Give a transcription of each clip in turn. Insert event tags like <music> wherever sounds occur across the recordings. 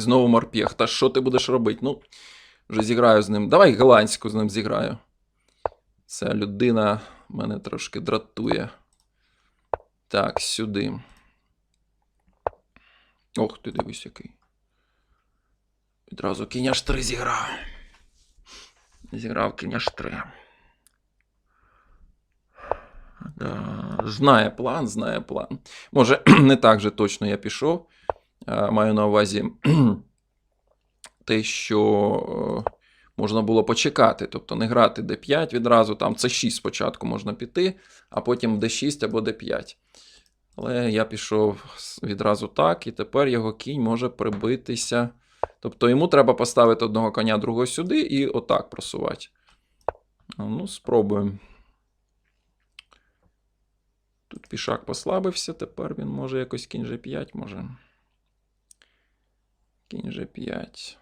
Знову морпех. Та що ти будеш робити? Ну, вже зіграю з ним. Давай голландську з ним зіграю. Ця людина мене трошки дратує. Так, сюди. Ох, ти дивись, який. Відразу кінь аж 3 зіграв. Зіграв кінь аж 3. Да, знає план, знає план. Може, <clears throat> не так же точно я пішов. А, Маю на увазі <clears throat> те, що е, можна було почекати, тобто не грати d5 відразу, там це 6 спочатку можна піти, а потім d6 або d5. Але я пішов відразу так, і тепер його кінь може прибитися. Тобто йому треба поставити одного коня, другого сюди і отак просувати. Ну, спробуємо. Тут пішак послабився, тепер він може якось кінь G5 може. Кінь G5.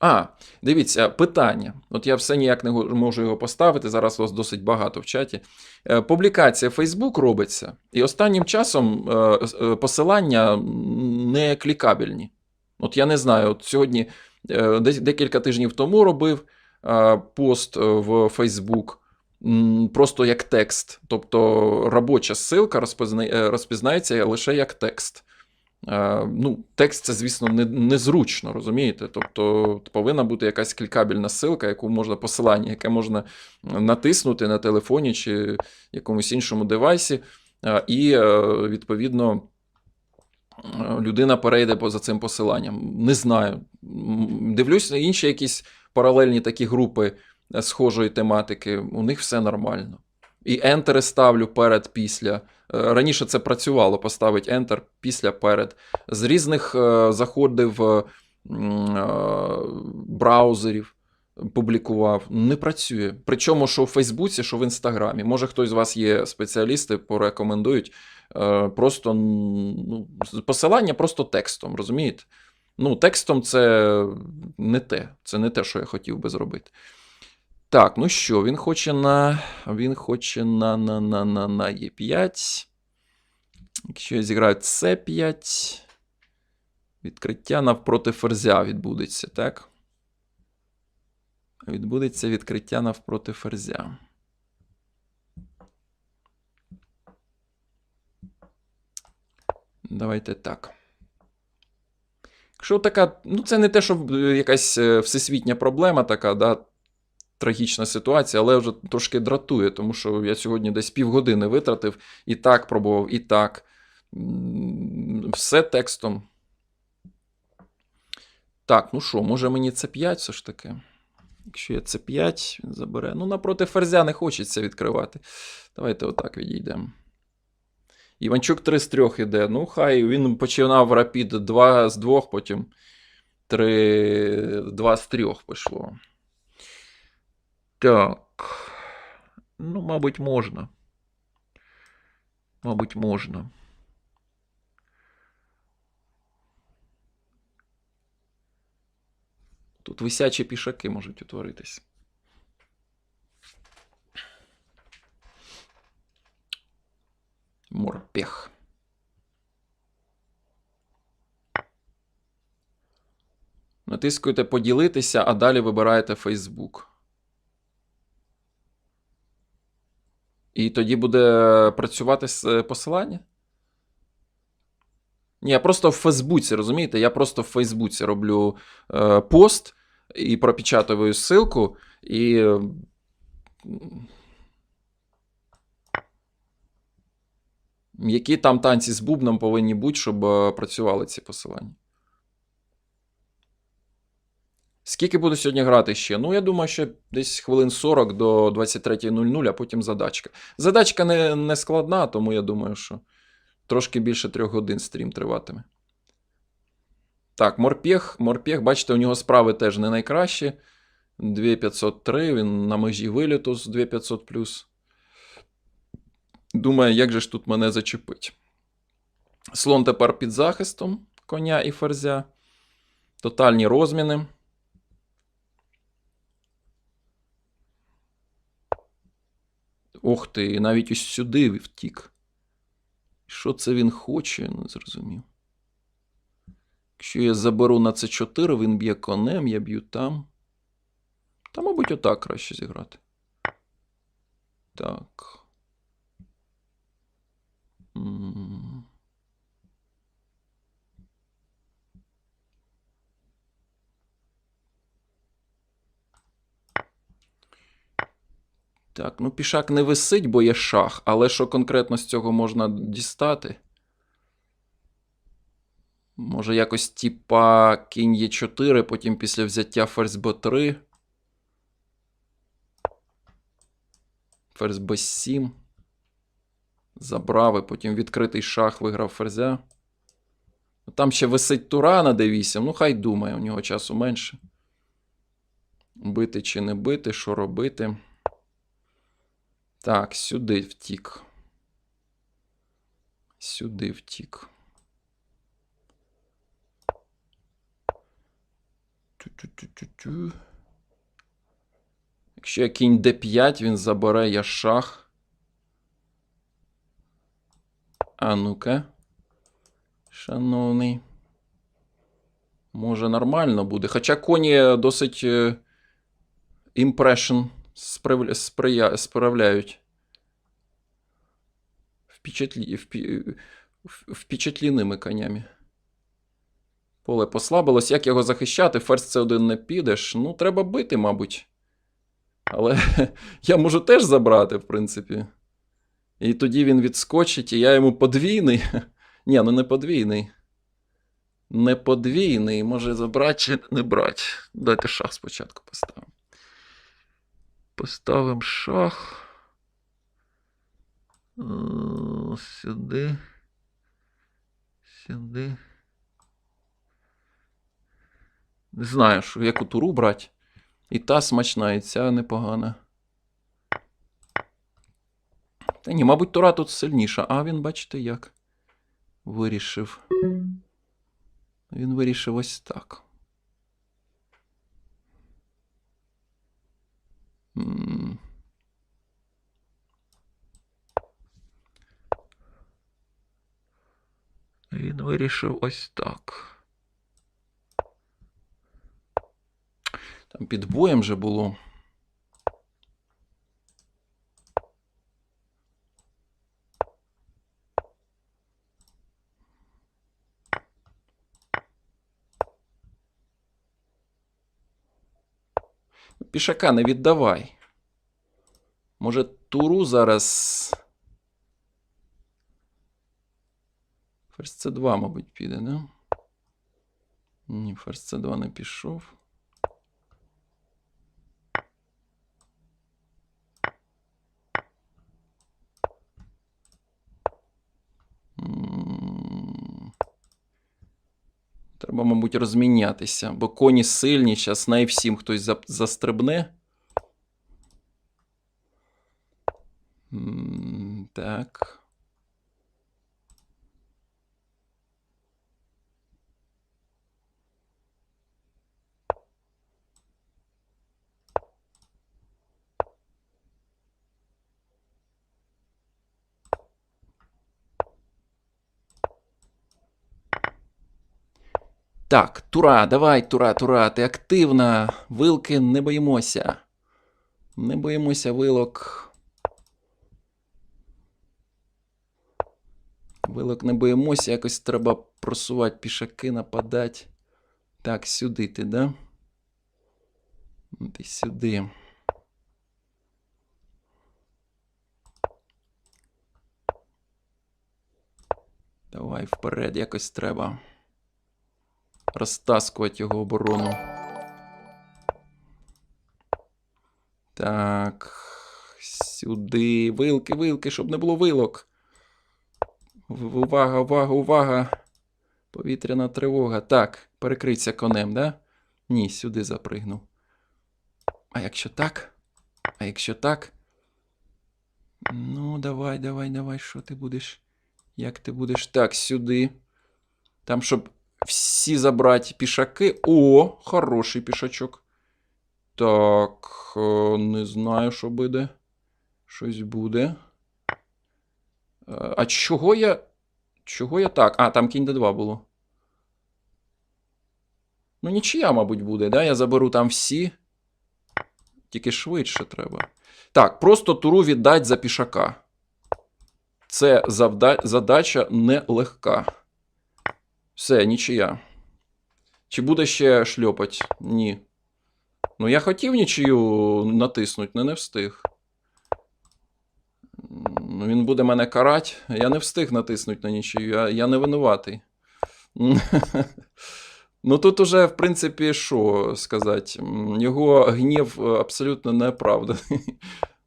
А, дивіться, питання. От я все ніяк не можу його поставити. Зараз вас досить багато в чаті. Е, Публікація Facebook робиться, і останнім часом е, е, посилання не клікабельні. От я не знаю, от сьогодні декілька тижнів тому робив пост в Facebook. Просто як текст. Тобто робоча ссылка розпізна- розпізнається лише як текст. Е, ну, текст це, звісно, не, незручно, розумієте? Тобто повинна бути якась клікабельна ссылка, яку можна посилання, яке можна натиснути на телефоні чи якомусь іншому девайсі, е, і е, відповідно. Людина перейде поза цим посиланням. Не знаю. Дивлюсь на інші якісь паралельні такі групи схожої тематики. У них все нормально. І ентери ставлю перед після. Е, Раніше це працювало, поставить Enter після перед. З різних е, заходів е, браузерів публікував. Не працює. Причому, що в Фейсбуці, що в Інстаграмі. Може, хтось з вас є спеціалісти, порекомендують. Просто ну, посилання просто текстом, розумієте? Ну, текстом це не те. Це не те, що я хотів би зробити. Так, ну що, він хоче на. Він хоче на, на, на, на, на Е5. Якщо я зіграю С5, відкриття навпроти ферзя відбудеться, так? Відбудеться відкриття навпроти ферзя. Давайте так. Якщо така, ну це не те, що е, якась е, всесвітня проблема така, да, трагічна ситуація, але вже трошки дратує, тому що я сьогодні десь півгодини витратив і так пробував, і так. Все текстом. Так, ну що, може мені це 5 все ж таки? Якщо я це 5, він забере. Ну, напроти ферзя не хочеться відкривати. Давайте отак відійдемо. Іванчук 3 з 3 іде. Ну, хай він починав рапід 2 з 2, потім 3, 2 з 3 пішло. Так. Ну, мабуть, можна. Мабуть, можна. Тут висячі пішаки можуть утворитись. Морпех. Натискуєте поділитися, а далі вибираєте Facebook. І тоді буде працювати с- е, посилання? Ні, я просто в Фейсбуці, розумієте? Я просто в Фейсбуці роблю е, пост і пропечатую ссылку, і. Які там танці з бубном повинні бути, щоб е, працювали ці посилання? Скільки буду сьогодні грати ще? Ну, я думаю, що десь хвилин 40 до 23.00, а потім задачка. Задачка не, не складна, тому я думаю, що трошки більше трьох годин стрім триватиме. Так, морпех. Морпех, бачите, у нього справи теж не найкращі. 2503, він на межі виліту з 2500 плюс. Думаю, як же ж тут мене зачепить. Слон тепер під захистом коня і ферзя. Тотальні розміни. Ох ти, навіть ось сюди втік. Що це він хоче, не зрозумів. Якщо я заберу на це 4, він б'є конем, я б'ю там. Та, мабуть, отак краще зіграти. Так. М. Так, ну пішак не висить, бо є шах, але що конкретно з цього можна дістати? Може, якось типа кінь є 4, потім після взяття ферзь Б3. Ферзь Б7. Забрав, і потім відкритий шах виграв ферзя. Ну, Там ще висить тура на d8. Ну, хай думає, у нього часу менше. Бити чи не бити, що робити. Так, сюди втік. Сюди втік. Тю-тю-тю-тю-тю. Якщо я кінь d5, він забере я шах. А ну-ка. Шановний. Може, нормально буде. Хоча коні досить е, імпрешн справля, сприя, справляють. Впечатлі, впечатліними конями. Поле послабилось. Як його захищати? Ферзь C1 не підеш. Ну, треба бити, мабуть. Але <laughs> я можу теж забрати, в принципі. І тоді він відскочить, і я йому подвійний. <laughs> Ні, ну не подвійний. Не подвійний. Може забрати чи не брати. Дайте шах спочатку поставимо. Поставимо шах. Е, Сюди. Сюди. Не знаю, що яку туру брати. І та смачна, і ця непогана. Та ні, мабуть, тура тут сильніша. А він, бачите, як вирішив. Він вирішив ось так. Він вирішив ось так. Там під боєм же було. Пішака не віддавай. Може, туру зараз. Ферзь С2, мабуть, піде, не? Ні, ферзь С2 не пішов. Треба, мабуть, розмінятися, бо коні сильні, зараз на всім хтось застрибне. Так. Так, Тура, давай, Тура, Тура, ти активна. Вилки не боїмося. Не боїмося вилок. Вилок не боїмося, якось треба просувати пішаки, нападати. Так, сюди ти, да? Ти сюди. Давай вперед, якось треба розтаскувати його оборону. Так. Сюди. Вилки, вилки, щоб не було вилок. Увага, увага, увага. Повітряна тривога. Так, перекриться конем, да? Ні, сюди запригнув. А якщо так? А якщо так? Ну, давай, давай, давай, що ти будеш? Як ти будеш? Так, сюди. Там, щоб всі забрати пішаки. О, хороший пішачок. Так, е, не знаю, що буде. Щось буде. Е, А чого я. Чого я так? А, там кінь Д2 було. Ну, нічия, мабуть, буде, да? Я заберу там всі. Тільки швидше треба. Так, просто туру віддать за пішака. Це завда... задача нелегка. Все, нічия. Чи буде ще шльопать? Ні. Ну, я хотів нічию натиснути, але не встиг. Ну, Він буде мене карати. Я не встиг натиснути на нічию, я, я не винуватий. <laughs> Ну, тут уже, в принципі, що сказати, його гнів абсолютно неправда. <laughs>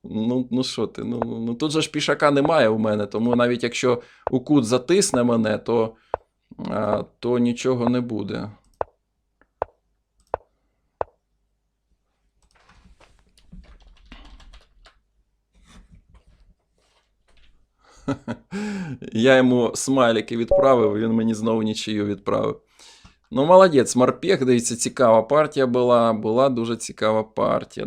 Ну, ну що ти? Ну, ну тут же ж пішака немає у мене, тому навіть якщо Укут затисне мене, то, то нічого не буде. <laughs> Я йому смайлики відправив, він мені знову нічию відправив. Ну, молодець, Марпех, дивіться, цікава партія була. Була дуже цікава партія.